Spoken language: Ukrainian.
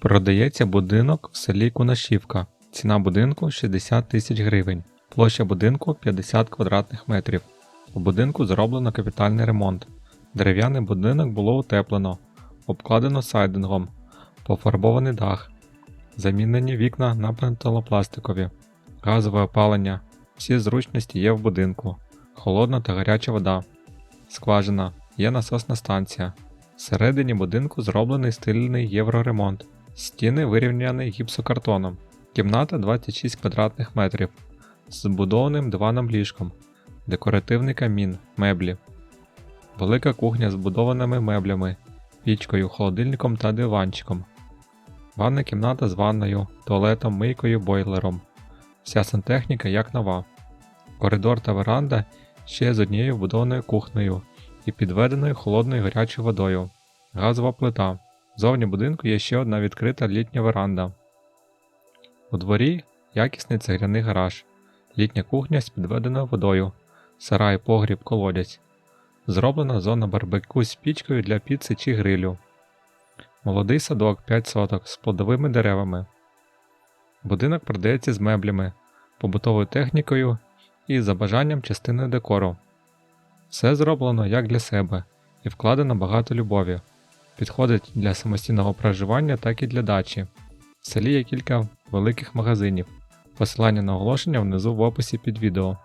Продається будинок в селі Кунашівка. Ціна будинку 60 тисяч гривень. Площа будинку 50 квадратних метрів. У будинку зроблено капітальний ремонт. Дерев'яний будинок було утеплено, обкладено сайдингом, пофарбований дах, замінені вікна на пенталопластикові, газове опалення. Всі зручності є в будинку, холодна та гаряча вода, скважина, є насосна станція. Всередині будинку зроблений стильний євроремонт. Стіни вирівняні гіпсокартоном. Кімната 26 квадратних метрів з збудованим диваном ліжком, декоративний камін, меблі. Велика кухня з збудованими меблями, пічкою, холодильником та диванчиком. Ванна кімната з ванною, туалетом, мийкою, бойлером. Вся сантехніка як нова. Коридор та веранда ще з однією вбудованою кухнею і підведеною холодною гарячою водою. Газова плита. Зовні будинку є ще одна відкрита літня веранда. У дворі якісний цегляний гараж, літня кухня з підведеною водою, сарай, погріб, колодязь. Зроблена зона барбекю з пічкою для піци чи грилю. Молодий садок 5 соток з плодовими деревами. Будинок продається з меблями, побутовою технікою і за бажанням частиною декору. Все зроблено як для себе і вкладено багато любові. Підходить для самостійного проживання, так і для дачі. В селі є кілька великих магазинів. Посилання на оголошення внизу в описі під відео.